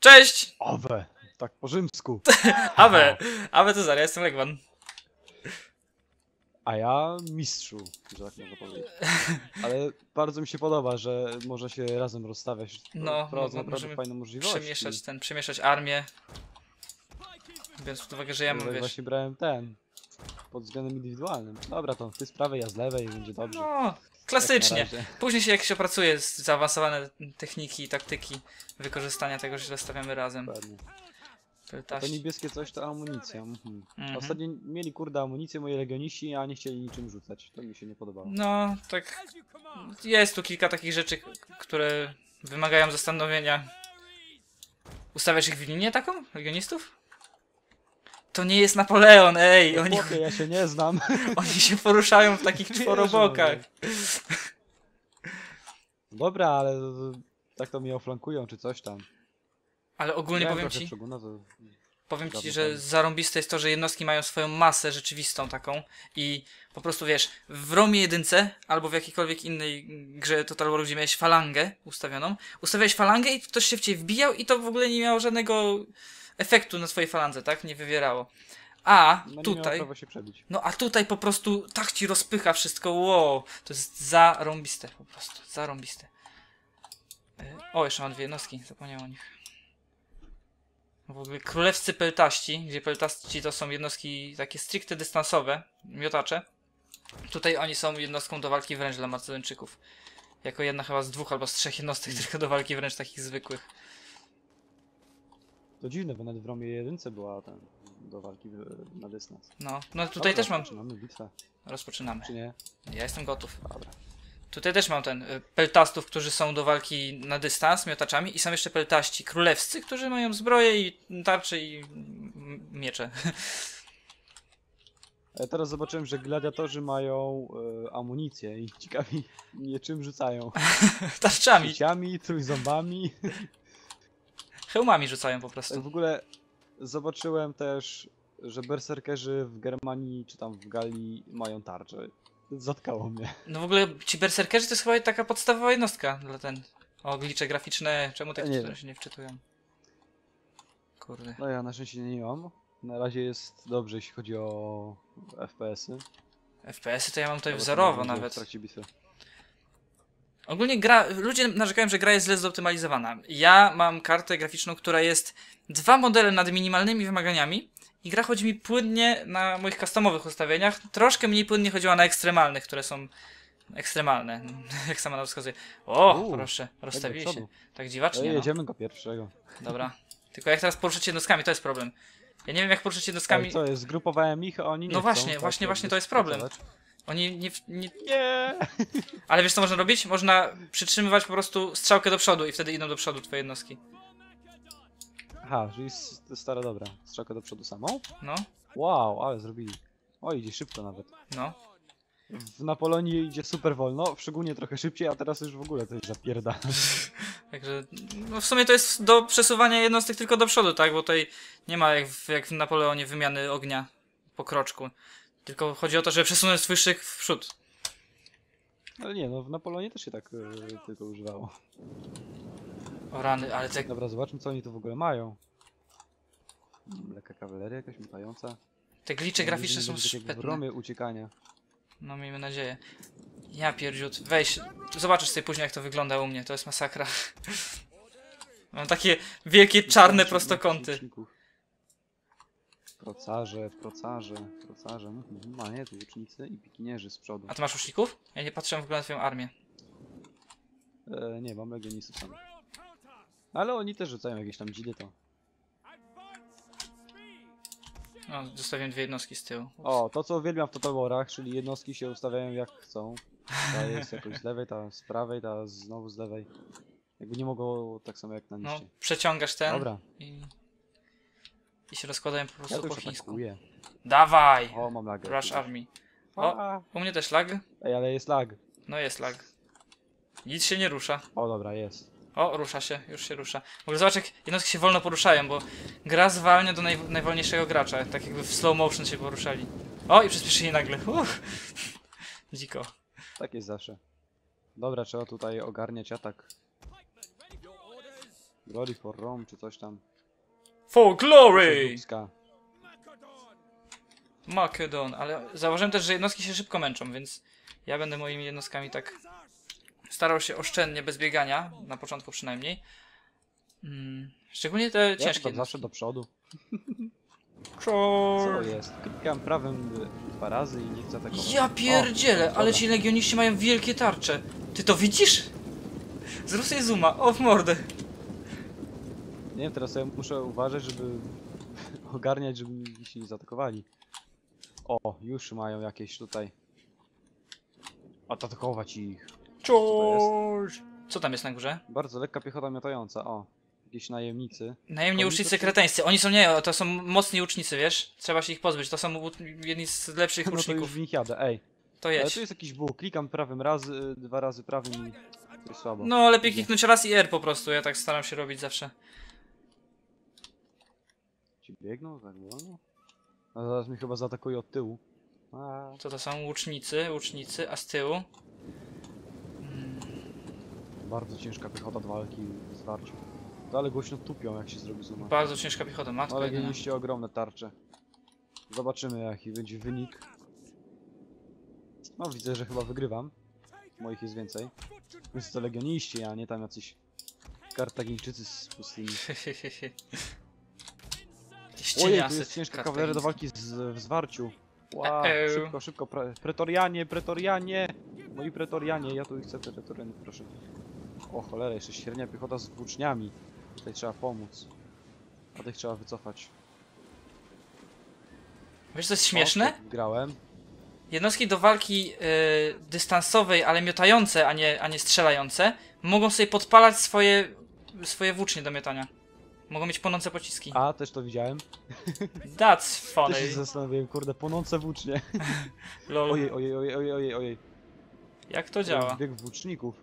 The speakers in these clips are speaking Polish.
Cześć! Owe, tak po rzymsku. Awe! Awe to Zara, jestem Legwan. A ja mistrzu, że tak można powiedzieć. Ale bardzo mi się podoba, że można się razem rozstawiać. No, mo- naprawdę możliwość. Przemieszać ten, przemieszać armię. Biorąc pod uwagę, że ja mam, wiesz... właśnie brałem ten. Pod względem indywidualnym. Dobra, to ty z prawej, ja z lewej i będzie dobrze. No, Tak na klasycznie. razie. Później się jak się opracuje z zaawansowane techniki i taktyki wykorzystania tego, że stawiamy razem. To niebieskie coś to amunicja. Mhm. Mhm. Ostatnio mieli kurde amunicję moi legioniści, a nie chcieli niczym rzucać. To mi się nie podobało. No, tak. Jest tu kilka takich rzeczy, które wymagają zastanowienia. Ustawiasz ich w linię taką? Legionistów? To nie jest Napoleon, ej! Oni, Chłopie, ja się nie znam. oni się poruszają w takich czworobokach. Dobra, ale tak to mnie oflankują czy coś tam. Ale ogólnie powiem ci, to powiem ci, że zarąbiste jest to, że jednostki mają swoją masę rzeczywistą taką i po prostu wiesz, w Romie jedynce albo w jakiejkolwiek innej grze Total War, gdzie miałeś falangę ustawioną, ustawiałeś falangę i ktoś się w ciebie wbijał i to w ogóle nie miało żadnego efektu na twojej falandze, tak? Nie wywierało. A no tutaj, no a tutaj po prostu tak ci rozpycha wszystko, wow, to jest zarąbiste po prostu, zarąbiste. Y, O, jeszcze mam dwie jednostki, zapomniałem o nich. W ogóle królewscy peltaści, gdzie peltaści to są jednostki takie stricte dystansowe, miotacze. Tutaj oni są jednostką do walki wręcz dla Macedończyków. Jako jedna chyba z dwóch albo z trzech jednostek tylko do walki wręcz takich zwykłych. To dziwne, bo nawet w Romie jedynce była ten do walki na dystans. No, no tutaj Dobra, też mam. Zaczynamy bitwę, Rozpoczynamy. czy nie? Ja jestem gotów. Dobra. Tutaj też mam ten y, peltastów, którzy są do walki na dystans miotaczami i są jeszcze peltaści królewscy, którzy mają zbroję i tarcze i miecze. Ja teraz zobaczyłem, że gladiatorzy mają e, amunicję i ciekawi mnie czym rzucają. Tarczami, Ciami, trójząbami. Hełmami rzucają po Tak prostu. w ogóle zobaczyłem też, że berserkerzy w Germanii czy tam w Galii mają tarcze. Zatkało mnie. No w ogóle ci berserkerzy to jest chyba taka podstawowa jednostka dla ten. O, graficzne, czemu Ja nie się nie wczytują? Kurde. No ja na szczęście nie mam. Na razie jest dobrze, jeśli chodzi o FPS-y. FPS-y to ja mam tutaj Zobaczymy, wzorowo będzie W nawet. trakcie bitwy. Ogólnie gra, ludzie narzekają, że gra jest źle zoptymalizowana. Ja mam kartę graficzną, która jest dwa modele nad minimalnymi wymaganiami i gra chodzi mi płynnie na moich customowych ustawieniach. Troszkę mniej płynnie chodziła na ekstremalnych, które są ekstremalne, jak sama nazwa wskazuje. O, Uuu, proszę, rozstawili się. Tak No dziwacznie, no. jedziemy go pierwszego. Dobra. Tylko jak teraz poruszyć jednostkami, to jest problem. Ja nie wiem jak poruszyć jednostkami. Ale co zgrupowałem ich, a oni nie No chcą, właśnie, tak właśnie, właśnie to jest problem. Oni nie, nie... Nie! Ale wiesz co można robić? Można przytrzymywać po prostu strzałkę do przodu i wtedy idą do przodu twoje jednostki. Aha, czyli s- stara dobra. Strzałkę do przodu samą? No, Wow, ale zrobili. O, idzie szybko nawet. no. W Napoleonie idzie super wolno, w Szogunie trochę szybciej, a teraz już w ogóle jest zapierda. Także, no w sumie to jest do przesuwania jednostek tylko do przodu, tak? Bo tutaj nie ma jak w, jak w Napoleonie wymiany ognia po kroczku. Tylko chodzi o to, żeby przesunąć swój szyk w przód. Ale nie, no w Napoleonie też się tak e, tylko używało. O rany, ale te... Dobra, zobaczmy co oni tu w ogóle mają. Lekka kawaleria jakaś mutająca. Te glicze graficzne są szpetne. Romie uciekania. No miejmy nadzieję. Ja pierdziut, weź, zobaczysz sobie później jak to wygląda u mnie, to jest masakra. Mam takie wielkie czarne prostokąty. Łuczników. Procarze, procarze, procarze. Mhm, mhm, A nie, tu łucznicy i pikinierzy z przodu. A ty masz uszników? Ja nie patrzyłem w ogóle na twoją armię. E, nie, mam legionistów samych. Ale oni też rzucają jakieś tam dzidy to. No, zostawiłem dwie jednostki z tyłu. Ups. O, to co uwielbiam w Total Warach, czyli jednostki się ustawiają jak chcą. Ta jest jakoś z lewej, ta z prawej, ta znowu z lewej. Jakby nie mogło tak samo jak na No, liście. przeciągasz ten Dobra, i... I się rozkładają po ja prostu to po już chińsku. atakuję. Dawaj! O, mam lagę. Rush Army. O. A, U mnie też lag? Ej, ale jest lag. No jest lag. Nic się nie rusza. O, dobra, jest. O, rusza się, już się rusza. W ogóle zobacz jak jednostki się wolno poruszają, bo gra zwalnia do naj, najwolniejszego gracza, tak jakby w slow motion się poruszali. O, i przyspieszyli nagle. Uff. Dziko. Tak jest zawsze. Dobra, trzeba tutaj ogarniać atak. Glory for Rome, czy coś tam. For glory! Macedon, ale zauważyłem też, że jednostki się szybko męczą, więc ja będę moimi jednostkami tak starał się oszczędnie, bez biegania, na początku przynajmniej. Mm, szczególnie te Ja ciężkie zawsze do przodu. Co jest? Klikam prawym dwa razy i nie chcę tego. Ja pierdzielę, O, ale ci legioniści mają wielkie tarcze. Ty to widzisz? Zrób sobie zooma, o w mordę. Nie wiem, teraz ja muszę uważać, żeby ogarniać, żeby mi się nie zaatakowali. O, już mają jakieś tutaj. Atakować ich. George! Co tam jest na górze? Bardzo lekka piechota miotająca, o. Jakieś najemnicy. Najemni Oni ucznicy to kreteńscy. Oni są nie, to są mocni ucznicy, wiesz? Trzeba się ich pozbyć. To są u- jedni z lepszych No to już uczników. w nich jadę, ej. To Ale jedź. tu jest jakiś bóg, klikam prawym raz, y, dwa razy prawym i to jest słabo. No, lepiej kliknąć raz i R po prostu. Ja tak staram się robić zawsze. Ci biegną tak wolno? A zaraz mnie chyba zaatakuje od tyłu. A, Co to są łucznicy, łucznicy, a z tyłu? bardzo ciężka piechota do walki z warciu. To ale głośno tupią jak się zrobi zooma. Bardzo ciężka piechota, No matko ale jedyna. mieliście ogromne tarcze. Zobaczymy jaki będzie wynik. No widzę, że chyba wygrywam. Moich jest więcej. Więc to legioniści, a nie tam jacyś Kartagińczycy z pustyni. Ojej, tu jest ciężka kawaleria do walki z, w zwarciu. Wow, szybko, szybko, pre, pretorianie, pretorianie! Moi pretorianie, ja tu chcę te pretorianie, proszę. O cholera, jeszcze średnia piechota z włóczniami. Tutaj trzeba pomóc. A tych trzeba wycofać. Wiesz co jest O, śmieszne? tak, Grałem. Jednostki do walki y, dystansowej, ale miotające, a nie, a nie strzelające, mogą sobie podpalać swoje, swoje włócznie do miotania. Mogą mieć płonące pociski. A, też to widziałem. That's Też funny. się zastanowiłem, kurde, płonące włócznie. Lol. Ojej, ojej, ojej, ojej, ojej, ojej. Jak to działa? Bieg włóczników.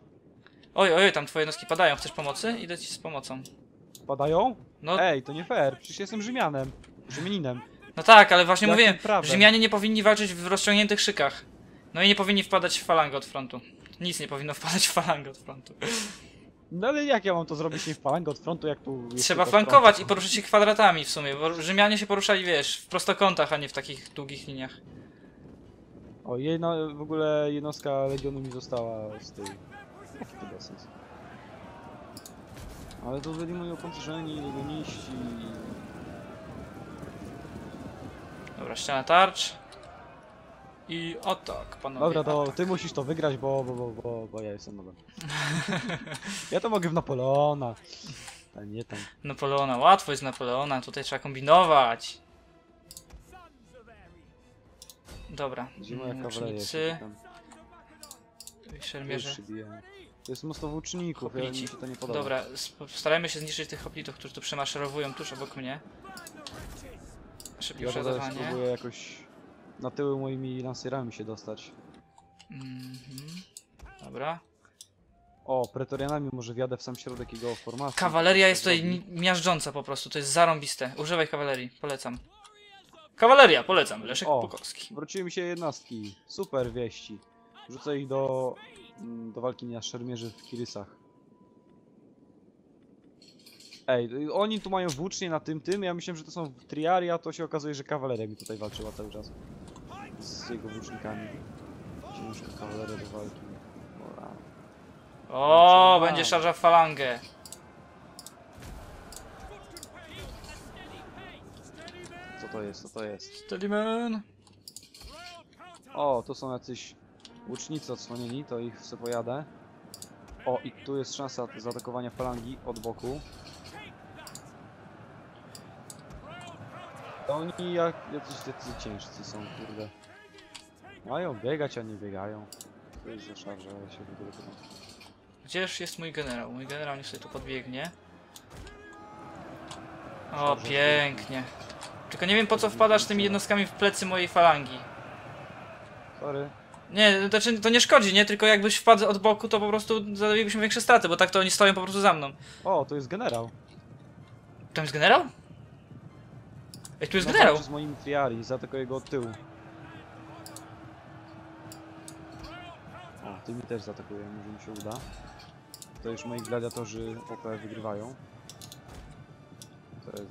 Oj, oj, tam twoje jednostki padają. Chcesz pomocy? Idę ci z pomocą. Padają? No, Ej, to nie fair, przecież jestem Rzymianem. Rzymianinem. no tak, ale właśnie Jakim mówiłem, prawem? Rzymianie nie powinni walczyć w rozciągniętych szykach. No i nie powinni wpadać w falangę od frontu. Nic nie powinno wpadać w falangę od frontu. No ale jak ja mam to zrobić nie w falangę od frontu, jak tu Trzeba flankować i front? poruszać się kwadratami w sumie, bo Rzymianie się poruszali, wiesz, w prostokątach, a nie w takich długich liniach. O, jej no, w ogóle jednostka Legionu mi została z tej... Jaki to bezsens? Ale to byli moi opancerzeni legioniści. Dobra, ściana tarcz. I o tak, panowie. Dobra, to atak. ty musisz to wygrać, bo, bo, bo, bo, bo ja jestem nowym. ja to mogę w Napoleona. A nie tam. Napoleona, łatwo jest Napoleona, tutaj trzeba kombinować. Dobra, Gdzie moja mm, szermierze. To jest mnóstwo włóczników, ja, mi się to nie podoba. Dobra, starajmy się zniszczyć tych hoplitów, którzy tu przemaszerowują tuż obok mnie. Szybkie Ja spróbuję jakoś na tyły moimi lancerami się dostać. Mhm. Dobra. O, pretorianami może wjadę w sam środek jego formacji. Kawaleria jest tutaj mi- miażdżąca po prostu, to jest zarąbiste. Używaj kawalerii, polecam. Kawaleria, polecam, Leszek O. Pukowski. Wróciły mi się jednostki. Super wieści. Rzucę ich do, mm, do walki na szermierzy w Kirysach. Ej, oni tu mają włócznie na tym, tym. Ja myślałem, że to są triaria, to się okazuje, że kawaleria mi tutaj walczyła cały czas. Z jego włócznikami. Ciężka kawaleria do walki. Ora. O, będzie szarża w falangę. Co to jest, co to jest? Steadyman. O, tu są jacyś łucznicy odsłonieni, to ich sobie pojadę. O, i tu jest szansa zaatakowania falangi od boku. To oni jak jacyś tacy ciężcy są, kurde. Mają biegać, a nie biegają. To jest za szarża, ale się pytam. Gdzież jest mój generał? Mój generał niech sobie tu podbiegnie. O, pięknie. Tylko nie wiem po co wpadasz tymi jednostkami w plecy mojej falangi. Sorry. Nie, to, znaczy, to nie szkodzi, nie? Tylko jakbyś wpadł od boku, to po prostu zadalibyśmy większe straty, bo tak to oni stoją po prostu za mną. O, to jest generał. Tam jest generał? Ej, tu jest No, generał! z moimi triari, zaatakuję go od tyłu. O, ty mi też zaatakuje, może mi się uda. To już moi gladiatorzy OP wygrywają.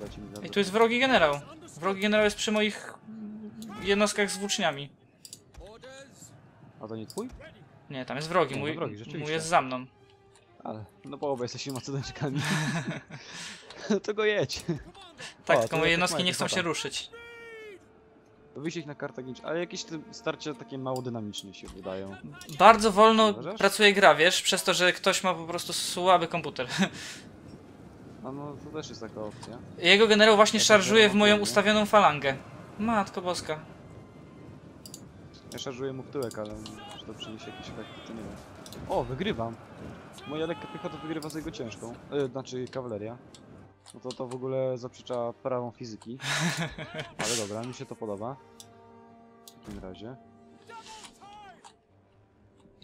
Dajcie mi I zabrać. tu jest wrogi generał. Wrogi generał jest przy moich jednostkach z włóczniami. A to nie twój? Nie, tam jest wrogi, no mój, wrogi, mój jest za mną. Ale, no bo obaj jesteście Macedończykami. no to go jedź. Tak, O, tylko moje jednostki nie chcą się ruszyć. Wysieć na Kartagincz, ale jakieś te starcia takie mało dynamiczne się wydają. Bardzo wolno Uważasz? pracuje gra, wiesz, przez to, że ktoś ma po prostu słaby komputer. A no, to też jest taka opcja. Jego generał właśnie Ja szarżuje w moją ustawioną falangę. Matko boska. Ja szarżuję mu w tyłek, ale czy to przyniesie jakiś efekt, to nie wiem. O, wygrywam! Moja lekka piechota wygrywa z jego ciężką. E, znaczy kawaleria. No to to w ogóle zaprzecza prawom fizyki. Ale dobra, mi się to podoba. W takim razie.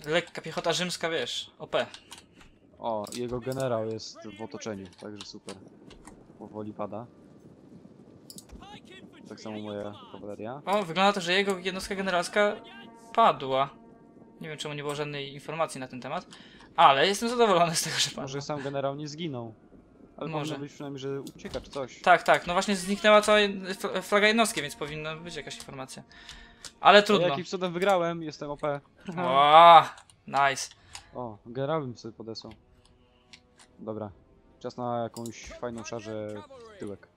Lekka piechota rzymska, wiesz, OP. O, jego generał jest w otoczeniu, także super. Powoli pada. Tak samo moja kawaleria. O, wygląda to, że jego jednostka generalska padła. Nie wiem, czemu nie było żadnej informacji na ten temat, ale jestem zadowolony z tego, że padła. Może sam generał nie zginął. Ale Może. być przynajmniej, że ucieka czy coś. Tak, tak, no właśnie zniknęła cała jed- flaga jednostki, więc powinna być jakaś informacja. Ale trudno. Jakim cudem wygrałem, jestem OP. O, nice. O, generał bym sobie podesłał. Dobra. Czas na jakąś fajną szarżę w tyłek.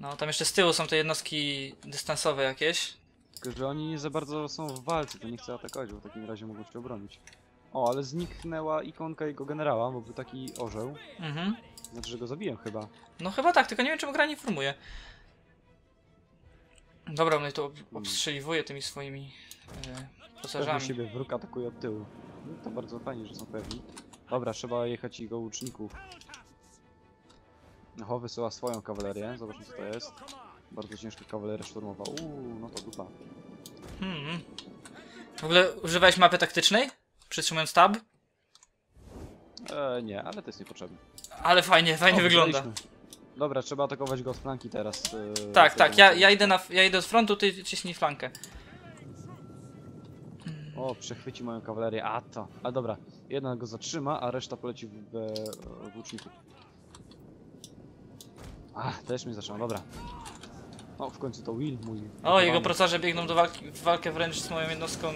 No, tam jeszcze z tyłu są te jednostki dystansowe jakieś. Tylko, że oni nie za bardzo są w walce, to nie chcę atakować, bo w takim razie mogą się obronić. O, ale zniknęła ikonka jego generała, bo był taki orzeł. Mhm. Znaczy, że go zabiłem chyba. No chyba tak, tylko nie wiem czemu gra nie informuje. Dobra, mnie tu ob- obstrzeliwuje tymi swoimi e, pasażami. siebie wróg atakuje od tyłu. No, to bardzo fajnie, że są pewni. Dobra, trzeba jechać jego łuczników. Oho, wysyła swoją kawalerię. Zobaczmy co to jest. Bardzo ciężka kawaleria szturmowa. Uuu, no to dupa. Hmm. W ogóle używałeś mapy taktycznej? Przytrzymując tab? Eee, nie, ale to jest niepotrzebne. Ale fajnie, fajnie O, wygląda. Dobra, trzeba atakować go od flanki teraz. eee, Tak, z tak, ja, ja, idę na, ja idę od frontu, ty ciśnij flankę. O, przechwyci moją kawalerię. A to. Ale dobra, jedna go zatrzyma, a reszta poleci w, w łuczniku. A, też mnie zatrzyma, dobra. O, w końcu to Will, mój. O, jego procarze biegną do walki, w walkę wręcz z moją jednostką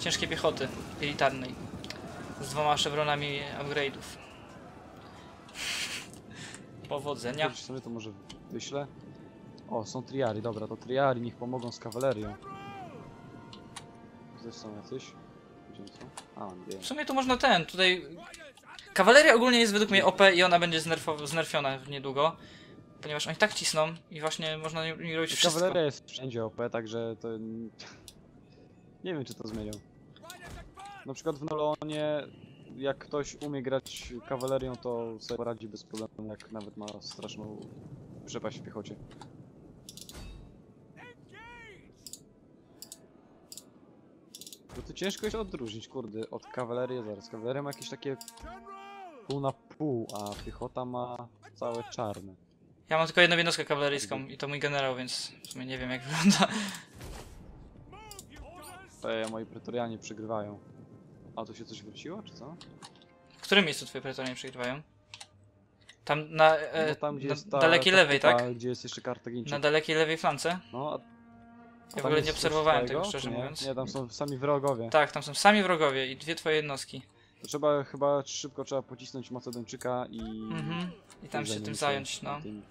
ciężkiej piechoty elitarnej. Z dwoma chevronami upgrade'ów. Powodzenia. Sobie to może wyślę. O, są triari, dobra, to triari, niech pomogą z kawalerią. Są jacyś? Gdzie są? A, nie W sumie to można ten, tutaj... Kawaleria ogólnie jest według mnie OP i ona będzie znerfo- znerfiona niedługo. Ponieważ oni tak cisną i właśnie można nie robić wszystko. Kawaleria jest wszędzie OP, także to... Nie wiem, czy to zmienią. Na przykład w Nolonie, jak ktoś umie grać kawalerią, to sobie poradzi bez problemu, jak nawet ma straszną przepaść w piechocie. Bo to ciężko jest odróżnić, kurde, od kawalerii, zaraz, kawaleria ma jakieś takie pół na pół, a piechota ma całe czarne. Ja mam tylko jedną jednostkę kawaleryjską i to mój generał, więc w sumie nie wiem jak wygląda. Te moi pretorianie przegrywają. A tu się coś wróciło, czy co? W którym miejscu twoje pretorianie przegrywają? Tam na, e, No tam, gdzie na jest ta, dalekiej ta lewej, kupa, tak? Gdzie jest jeszcze Kartagińczyk. Na dalekiej lewej flance? No, a Ja w tam ogóle jest nie coś obserwowałem twojego, tego, szczerze czy nie? mówiąc. Nie, tam są sami wrogowie. Tak, tam są sami wrogowie i dwie twoje jednostki. To trzeba chyba szybko trzeba pocisnąć Macedończyka i... Mhm. I tam się tym zająć, no. tymi.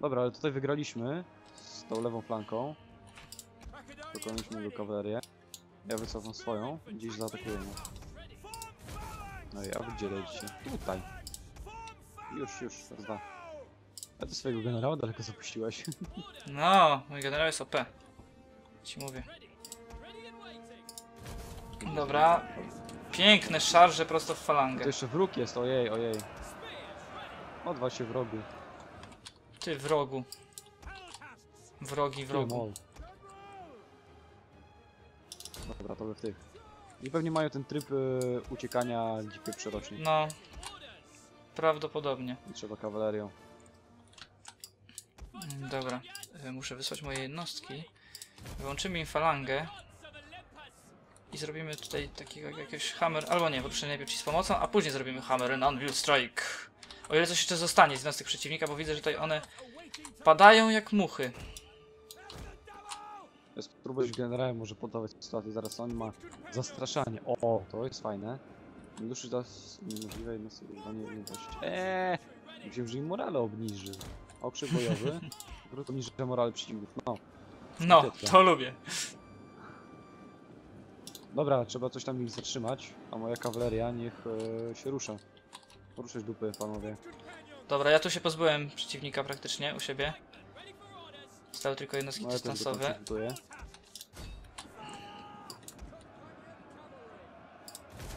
Dobra, ale tutaj wygraliśmy z tą lewą flanką. Pokonaliśmy jego kawalerię. Ja wycofam swoją, gdzieś zaatakujemy. No i a wy gdzie lecicie? Tutaj. Już, już, raz dwa. A ty swojego generała daleko zapuściłeś. No, mój generał jest OP. Ci mówię. Dobra. Piękne szarże prosto w To falangę. jeszcze wróg jest, ojej, ojej. Odwal się wrogu. Ty wrogu. Wrogi wrogu. Dobra, to by w tych. I pewnie mają ten tryb y, uciekania dzikiej przerośli. No. Prawdopodobnie. I trzeba kawalerią. Mm, Dobra. Y, Muszę wysłać moje jednostki. Wyłączymy im falangę. I zrobimy tutaj takiego jakiegoś hammer. Albo nie, bo przynajmniej najpierw ci z pomocą, a później zrobimy hammer and anvil strike. O ile coś jeszcze zostanie z jednostek przeciwnika, bo widzę, że tutaj one padają jak muchy. Ja spróbuję generałem może podawać sytuację, zaraz on ma zastraszanie. O, to jest fajne. Duszy das niemożliwe jednostki używanie jedności. Eee, myślałem, że im morale obniży. Okrzyk bojowy, prostu obniży morale przeciwników. No, No, Świetnie. to lubię. dobra, trzeba coś tam ich zatrzymać, a moja kawaleria niech e, się rusza. Ruszać dupy, panowie. Dobra, ja tu się pozbyłem przeciwnika praktycznie u siebie. Stały tylko jednostki No ja dystansowe.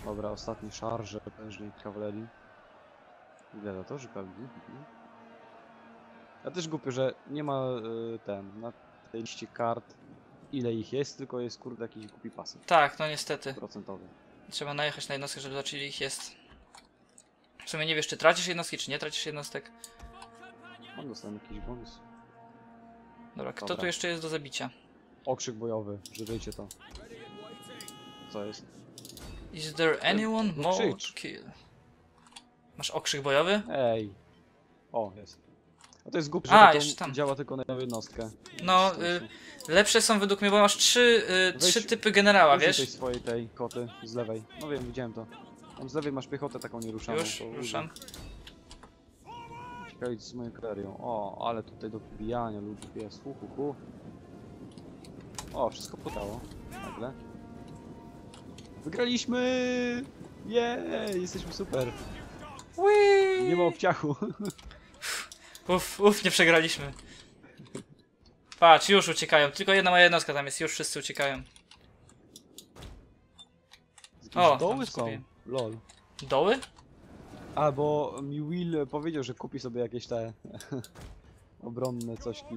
Dobra, ostatni szarże potężnej kawalerii. Gladiatorzy pewnie. mhm. Ja też głupio, że nie ma y, ten, na tej liście kart ile ich jest, tylko jest kurde jakiś głupi pasek Tak, no niestety. procentowy. Trzeba najechać na jednostkę, żeby zobaczyli ich jest. W sumie nie wiesz, czy tracisz jednostki, czy nie tracisz jednostek. Mam dostałem jakiś bonus. Dobra, kto Dobra. tu jeszcze jest do zabicia? Okrzyk bojowy, żyjcie to. Co jest? Is there anyone no more krzycz. to kill? Masz okrzyk bojowy? Ej! O, jest. A to jest głupie, że A, to jeszcze tam. działa tylko na jedną jednostkę. No, To y, Lepsze są według mnie, bo masz trzy, y, Weź- trzy typy generała, Użyj tej wiesz? swojej tej koty z lewej. No wiem, widziałem to. Tam z lewej masz piechotę taką nieruszaną. Już, to użyj. ruszam. Ciekawe z moją klerią. O, ale tutaj do pobijania ludzi jest. Hu, hu, hu. O, wszystko podało. Nagle. Wygraliśmy! Jej, jesteśmy super. Whee! Nie ma obciachu. Uf, uf, nie przegraliśmy. Patrz, już uciekają. Tylko jedna moja jednostka tam jest, już wszyscy uciekają. O, doły są. Lol. Doły? A, bo mi Will powiedział, że kupi sobie jakieś te obronne cośki.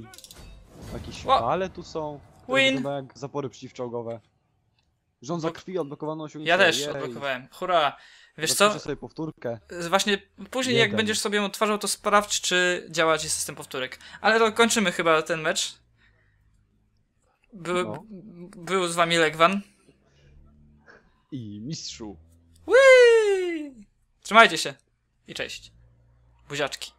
Jakieś O! wale tu są. które Win! wyglądają jak zapory przeciwczołgowe. Rządza krwi odblokowano osiągnięcie. Ja też Jej. odblokowałem. Hurra! Wiesz co? Zapiszę sobie powtórkę. Właśnie później jak Jeden. będziesz sobie odtwarzał, to sprawdź, czy działa ci system powtórek. Ale to kończymy chyba ten mecz. Był, No. był z wami Legwan. I mistrzu. Whee! Trzymajcie się i cześć. Buziaczki.